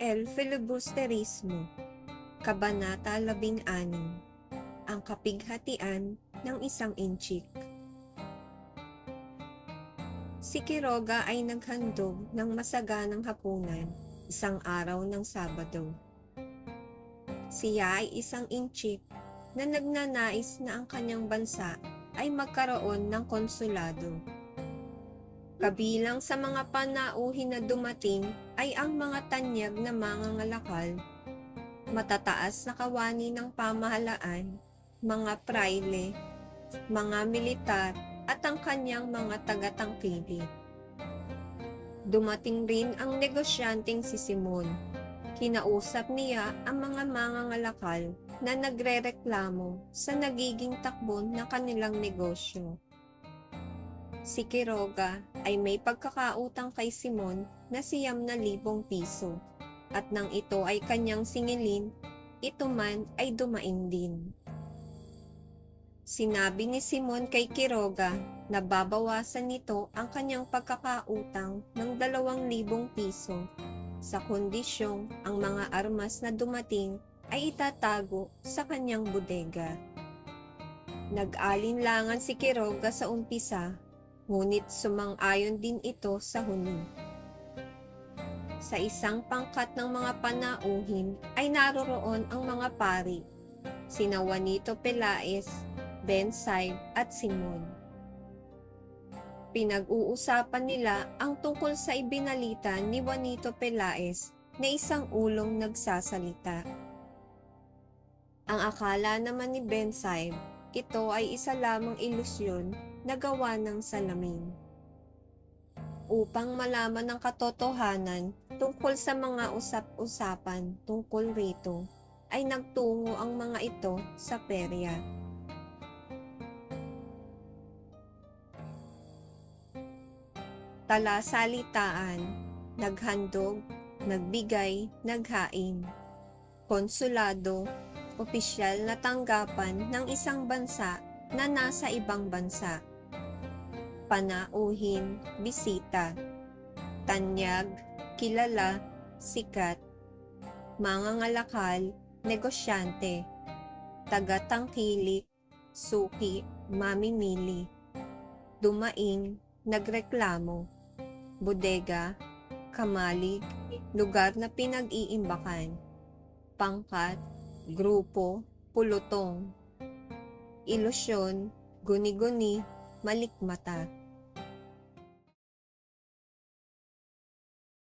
El Filibusterismo Kabanata 16 Ang kapighatian ng isang inchik Si Quiroga ay naghandog ng masaganang hapunan isang araw ng Sabado. Siya ay isang inchik na nagnanais na ang kanyang bansa ay magkaroon ng konsulado. Kabilang sa mga panauhin na dumating ay ang mga tanyag na mga ngalakal, matataas na kawani ng pamahalaan, mga praile, mga militar at ang kanyang mga tagatangkili. Dumating rin ang negosyanteng si Simon. Kinausap niya ang mga mangangalakal na nagrereklamo sa nagiging takbo ng kanilang negosyo. Si Quiroga ay may pagkakautang kay Simon na siyam na libong piso at nang ito ay kanyang singilin, ito man ay dumain din. Sinabi ni Simon kay Quiroga na babawasan nito ang kanyang pagkakautang ng dalawang libong piso sa kondisyong ang mga armas na dumating ay itatago sa kanyang bodega. Nag-alinlangan si Quiroga sa umpisa, ngunit sumang-ayon din ito sa huni. Sa isang pangkat ng mga panauhin ay naroroon ang mga pari, sina Juanito Pelaez, Ben at Simon. Pinag-uusapan nila ang tungkol sa ibinalita ni Juanito Pelaez na isang ulong nagsasalita. Ang akala naman ni Ben ito ay isa lamang ilusyon na gawa ng salamin. Upang malaman ang katotohanan tungkol sa mga usap-usapan tungkol rito, ay nagtungo ang mga ito sa perya. Talasalitaan, naghandog, nagbigay, naghain. Konsulado, opisyal na tanggapan ng isang bansa na nasa ibang bansa. Panauhin, bisita. Tanyag, kilala, sikat. Mangangalakal, negosyante. Tagatangkilik, suki, mamimili. Dumaing, nagreklamo. Bodega, kamalig, lugar na pinag-iimbakan. Pangkat, grupo, pulutong. Ilusyon, guni-guni, malikmata.